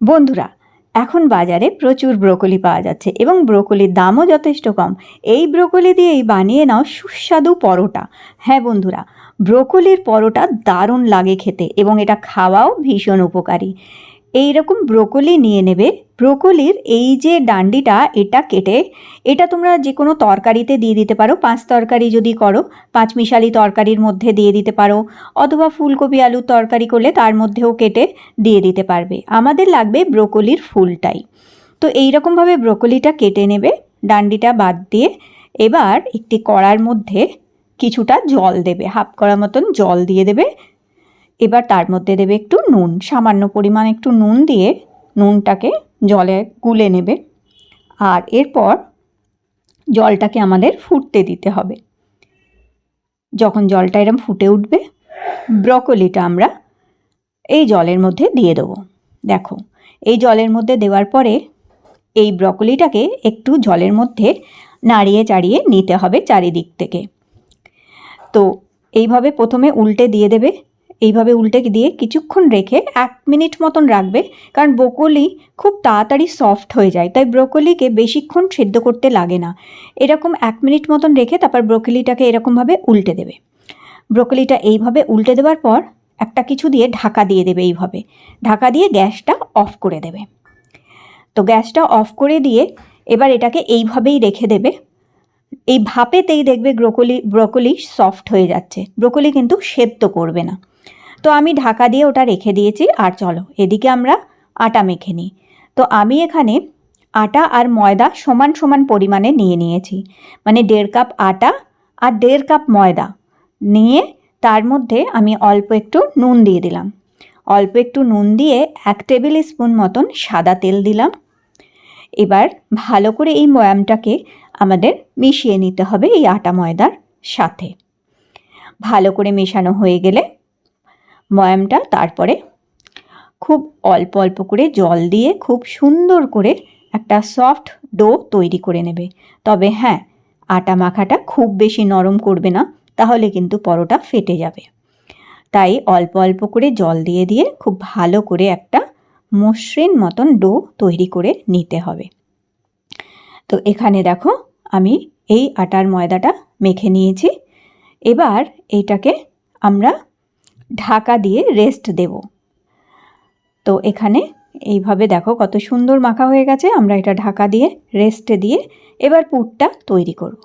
বন্ধুরা, এখন বাজারে প্রচুর ব্রোকলি পাওয়া যাচ্ছে এবং ব্রোকলির দামও যথেষ্ট কম। এই ব্রোকলি দিয়েই বানিয়ে নাও সুস্বাদু পরোটা। হ্যাঁ বন্ধুরা, ব্রোকলির পরোটা দারুণ লাগে খেতে এবং এটা খাওয়াও ভীষণ উপকারী। এই রকম ব্রোকলি নিয়ে নেবে। ব্রোকলির এই যে ডান্ডিটা, এটা কেটে, এটা তোমরা যে কোনো তরকারিতে দিয়ে দিতে পারো। পাঁচ তরকারি যদি করো পাঁচমিশালি তরকারির মধ্যে দিয়ে দিতে পারো। অথবা ফুলকপি আলুর তরকারি করলে তার মধ্যেও কেটে দিয়ে দিতে পারবে। আমাদের লাগবে ব্রোকলির ফুলটাই। তো এই রকমভাবে ব্রোকলিটা কেটে নেবে, ডান্ডিটা বাদ দিয়ে। এবার একটি কড়ার মধ্যে কিছুটা জল দেবে, হাফ কড়া মতন জল দিয়ে দেবে। এবার তার মধ্যে দেবে একটু নুন, সামান্য পরিমাণ একটু নুন দিয়ে নুনটাকে জলে গুলে নেবে। আর এরপর জলটাকে আমাদের ফুটতে দিতে হবে। যখন জলটা এরম ফুটে উঠবে, ব্রকলিটা আমরা এই জলের মধ্যে দিয়ে দেবো। দেখো, এই জলের মধ্যে দেওয়ার পরে এই ব্রকলিটাকে একটু জলের মধ্যে নাড়িয়ে চাড়িয়ে নিতে হবে চারিদিক থেকে। তো এইভাবে প্রথমে উল্টে দিয়ে দেবে। এইভাবে উল্টে দিয়ে কিছুক্ষণ রেখে এক মিনিট মতন রাখবে, কারণ ব্রোকলি খুব তাড়াতাড়ি সফট হয়ে যায়, তাই ব্রোকলিকে বেশিক্ষণ সেদ্ধ করতে লাগে না। এরকম এক মিনিট মতন রেখে তারপর ব্রোকলিটাকে এরকমভাবে উল্টে দেবে। ব্রোকলিটা এইভাবে উল্টে দেওয়ার পর একটা কিছু দিয়ে ঢাকা দিয়ে দেবে এইভাবে। ঢাকা দিয়ে গ্যাসটা অফ করে দেবে। তো গ্যাসটা অফ করে দিয়ে এবার এটাকে এইভাবেই রেখে দেবে। এই ভাপেতেই দেখবে ব্রোকলি ব্রোকলি সফট হয়ে যাচ্ছে। ব্রোকলি কিন্তু সেদ্ধ করবে না। তো আমি ঢাকা দিয়ে ওটা রেখে দিয়েছি আর চলো, এদিকে আমরা আটা মেখে নিই। তো আমি এখানে আটা আর ময়দা সমান সমান পরিমাণে নিয়ে নিয়েছি। মানে দেড় কাপ আটা আর দেড় কাপ ময়দা নিয়ে তার মধ্যে আমি অল্প একটু নুন দিয়ে দিলাম। অল্প একটু নুন দিয়ে এক টেবিল স্পুন মতন সাদা তেল দিলাম। এবার ভালো করে এই ময়ামটাকে আমাদের মিশিয়ে নিতে হবে এই আটা ময়দার সাথে। ভালো করে মেশানো হয়ে গেলে ময়ামটা তারপরে খুব অল্প অল্প করে জল দিয়ে খুব সুন্দর করে একটা সফট ডো তৈরি করে নেবে। তবে হ্যাঁ আটা মাখাটা খুব বেশি নরম করবে না, তাহলে কিন্তু পরোটা ফেটে যাবে। তাই অল্প অল্প করে জল দিয়ে দিয়ে খুব ভালো করে একটা মসৃণ মতন ডো তৈরি করে নিতে হবে। তো এখানে দেখো, আমি এই আটার ময়দাটা মেখে নিয়েছি। এবার এইটাকে আমরা ঢাকা দিয়ে রেস্ট দেব। তো এখানে এইভাবে দেখো কত সুন্দর মাখা হয়ে গেছে, আমরা এটা ঢাকা দিয়ে রেস্টে দিয়ে এবার পুরটা তৈরি করব।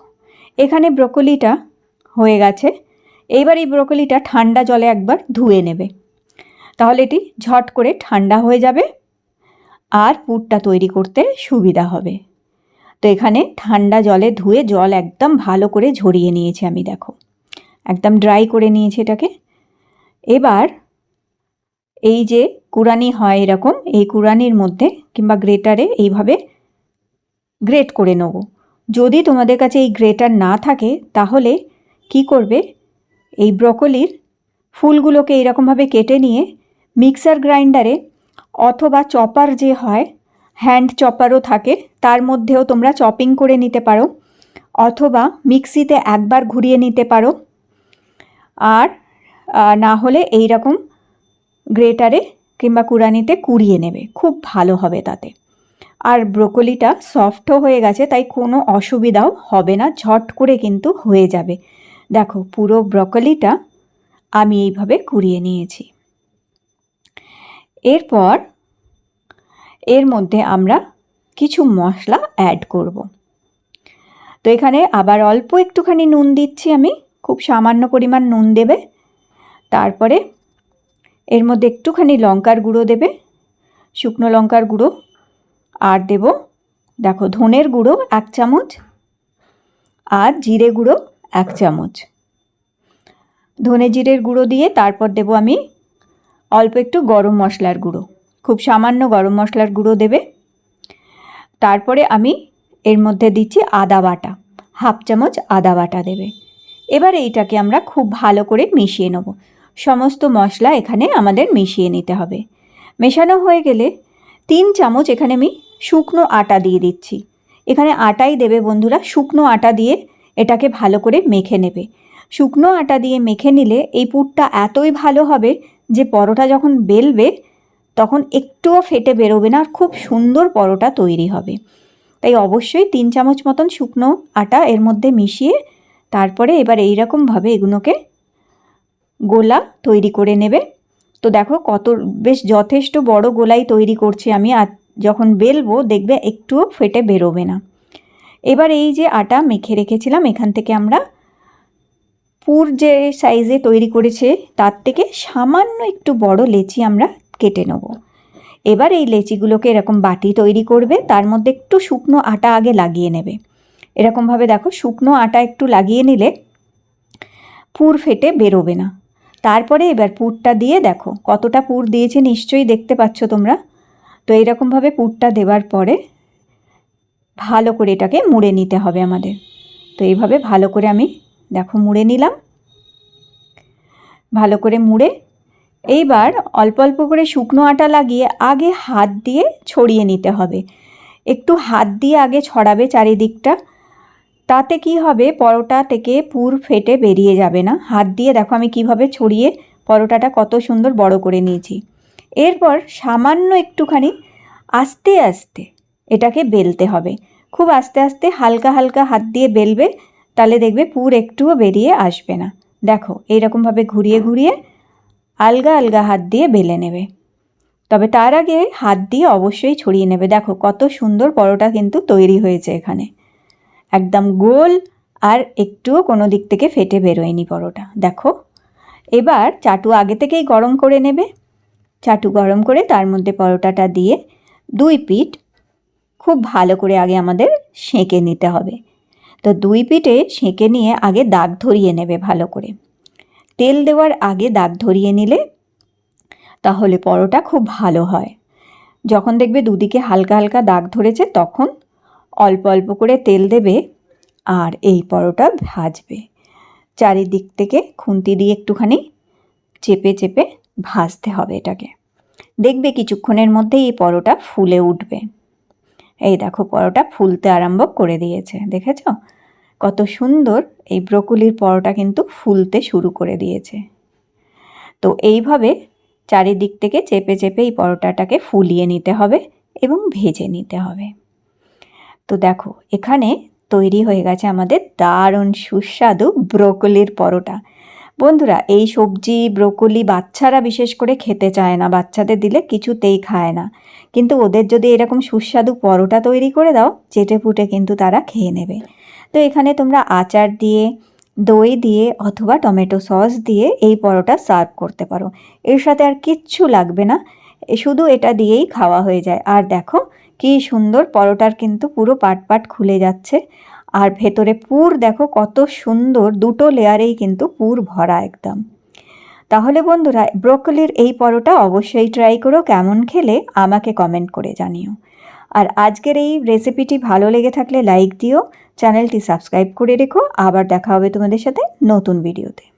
এখানে ব্রকলিটা হয়ে গেছে, এইবার এই ব্রকলিটা ঠান্ডা জলে একবার ধুয়ে নেবে। তাহলে এটি ঝট করে ঠান্ডা হয়ে যাবে আর পুরটা তৈরি করতে সুবিধা হবে। তো এখানে ঠান্ডা জলে ধুয়ে জল একদম ভালো করে ঝরিয়ে নিয়েছি আমি, দেখো। একদম ড্রাই করে নিয়েছি এটাকে। এবার এই যে কুরানি হয় এরকম, এই কুরানির মধ্যে কিংবা গ্রেটারে এইভাবে গ্রেট করে নেব। যদি তোমাদের কাছে এই গ্রেটার না থাকে, তাহলে কি করবে? এই ব্রকলির ফুলগুলোকে এইরকমভাবে কেটে নিয়ে মিক্সার গ্রাইন্ডারে অথবা চপার যে হয়, হ্যান্ড চপারও থাকে, তার মধ্যেও তোমরা চপিং করে নিতে পারো। অথবা মিক্সিতে একবার ঘুরিয়ে নিতে পারো। আর না হলে এই রকম গ্রেটারে কিংবা কুড়ানিতে কুড়িয়ে নেবে। খুব ভালো হবে তাতে। আর ব্রোকলিটা সফটও হয়ে গেছে, তাই কোনো অসুবিধাও হবে না, ঝট করে কিন্তু হয়ে যাবে। দেখো, পুরো ব্রকলিটা আমি এইভাবে কুড়িয়ে নিয়েছি। এরপর এর মধ্যে আমরা কিছু মশলা অ্যাড করব। তো এখানে আবার অল্প একটুখানি নুন দিচ্ছি আমি। খুব সামান্য পরিমাণ নুন দেবে। তারপরে এর মধ্যে একটুখানি লঙ্কার গুঁড়ো দেবে, শুকনো লঙ্কার গুঁড়ো, আর দেব, দেখো ধনের গুঁড়ো এক চামচ আর জিরে গুঁড়ো এক চামচ। ধনে জিরের গুঁড়ো দিয়ে তারপর দেব আমি অল্প একটু গরম মশলার গুঁড়ো, খুব সামান্য গরম মশলার গুঁড়ো দেবে। তারপরে আমি এর মধ্যে দিচ্ছি আদা বাটা, হাফ চামচ আদা বাটা দেবে। এবার এইটাকে আমরা খুব ভালো করে মিশিয়ে নেব। সমস্ত মশলা এখানে আমাদের মিশিয়ে নিতে হবে। মেশানো হয়ে গেলে তিন চামচ এখানে আমি শুকনো আটা দিয়ে দিচ্ছি। এখানে আটাই দেবে বন্ধুরা, শুকনো আটা দিয়ে এটাকে ভালো করে মেখে নেবে। শুকনো আটা দিয়ে মেখে নিলে এই পুরটা এতই ভালো হবে যে পরোটা যখন বেলবে তখন একটুও ফেটে বেরোবে না আর খুব সুন্দর পরোটা তৈরি হবে। তাই অবশ্যই তিন চামচ মতন শুকনো আটা এর মধ্যে মিশিয়ে তারপরে এবার এইরকমভাবে এগুলোকে গোলা তৈরি করে নেবে। তো দেখো কত, বেশ যথেষ্ট বড় গোলাই তৈরি করছি আমি। আর যখন বেলবো দেখবে একটুও ফেটে বেরোবে না। এবার এই যে আটা মেখে রেখেছিলাম, এখান থেকে আমরা পুর যে সাইজে তৈরি করেছে, তার থেকে সামান্য একটু বড় লেচি আমরা কেটে নেব। এবার এই লেচিগুলোকে এরকম বাটি তৈরি করবে, তার মধ্যে একটু শুকনো আটা আগে লাগিয়ে নেবে। এরকমভাবে দেখো শুকনো আটা একটু লাগিয়ে নিলে পুর ফেটে বেরোবে না। তারপরে এবার পুরটা দিয়ে দেখো, কতটা পুর দিয়েছে নিশ্চয়ই দেখতে পাচ্ছ তোমরা। তো এইরকমভাবে পুরটা দেওয়ার পরে ভালো করে এটাকে মুড়ে নিতে হবে আমাদের। তো এইভাবে ভালো করে আমি দেখো মুড়ে নিলাম। ভালো করে মুড়ে এইবার অল্প অল্প করে শুকনো আটা লাগিয়ে আগে হাত দিয়ে ছড়িয়ে নিতে হবে। একটু হাত দিয়ে আগে ছড়াবে চারিদিকটা। তাতে কি হবে? পরোটা থেকে পুর ফেটে বেরিয়ে যাবে না। হাত দিয়ে দেখো আমি কীভাবে ছড়িয়ে পরোটাটা কত সুন্দর বড় করে নিয়েছি। এরপর সামান্য একটুখানি আস্তে আস্তে এটাকে বেলতে হবে। খুব আস্তে আস্তে হালকা হালকা হাত দিয়ে বেলবে, তাহলে দেখবে পুর একটুও বেরিয়ে আসবে না। দেখো, এইরকমভাবে ঘুরিয়ে ঘুরিয়ে আলগা আলগা হাত দিয়ে বেলে নেবে। তবে তার আগে হাত দিয়ে অবশ্যই ছড়িয়ে নেবে। দেখো, কত সুন্দর পরোটা কিন্তু তৈরি হয়েছে এখানে। একদম গোল আর একটুও কোনো দিক থেকে ফেটে বেরোয়নি পরোটা। দেখো, এবার চাটু আগে থেকেই গরম করে নেবে। চাটু গরম করে তার মধ্যে পরোটাটা দিয়ে দুই পিঠ খুব ভালো করে আগে আমাদের সেঁকে নিতে হবে। তো দুই পিঠে সেঁকে নিয়ে আগে দাগ ধরিয়ে নেবে ভালো করে। তেল দেওয়ার আগে দাগ ধরিয়ে নিলে তাহলে পরোটা খুব ভালো হয়। যখন দেখবে দুদিকে হালকা হালকা দাগ ধরেছে, তখন অল্প অল্প করে তেল দেবে আর এই পরোটা ভাজবে। চারিদিক থেকে খুন্তি দিয়ে একটুখানি চেপে চেপে ভাজতে হবে এটাকে। দেখবে কিছুক্ষণের মধ্যেই এই পরোটা ফুলে উঠবে। এই দেখো, পরোটা ফুলতে আরম্ভ করে দিয়েছে, দেখেছ? কত সুন্দর এই ব্রকুলির পরোটা কিন্তু ফুলতে শুরু করে দিয়েছে। তো এইভাবে চারিদিক থেকে চেপে চেপে এই পরোটাটাকে ফুলিয়ে নিতে হবে এবং ভেজে নিতে হবে। তো দেখো, এখানে তৈরি হয়ে গেছে আমাদের দারুণ সুস্বাদু ব্রোকলির পরোটা। বন্ধুরা, এই সবজি, ব্রোকলি বাচ্চারা বিশেষ করে খেতে চায় না, বাচ্চাদের দিলে কিছুতেই খায় না। কিন্তু ওদের যদি এরকম সুস্বাদু পরোটা তৈরি করে দাও চেটে ফুটে কিন্তু তারা খেয়ে নেবে। তো এখানে তোমরা আচার দিয়ে, দই দিয়ে অথবা টমেটো সস দিয়ে এই পরোটা সার্ভ করতে পারো। এর সাথে আর কিচ্ছু লাগবে না শুধু এটা দিয়েই খাওয়া হয়ে যায়। আর দেখো কি সুন্দর পরোটার কিন্তু পুরো পাট পাট খুলে যাচ্ছে। আর ভেতরে পুর দেখো কত সুন্দর, দুটো লেয়ারেই কিন্তু পুর ভরা একদম। তাহলে বন্ধুরা, ব্রোকলির এই পরোটা অবশ্যই ট্রাই করো, কেমন খেলে আমাকে কমেন্ট করে জানিও। আর আজকের এই রেসিপিটি ভালো লেগে থাকলে লাইক দিও, চ্যানেলটি সাবস্ক্রাইব করে রেখো, আবার দেখা হবে তোমাদের সাথে নতুন ভিডিওতে।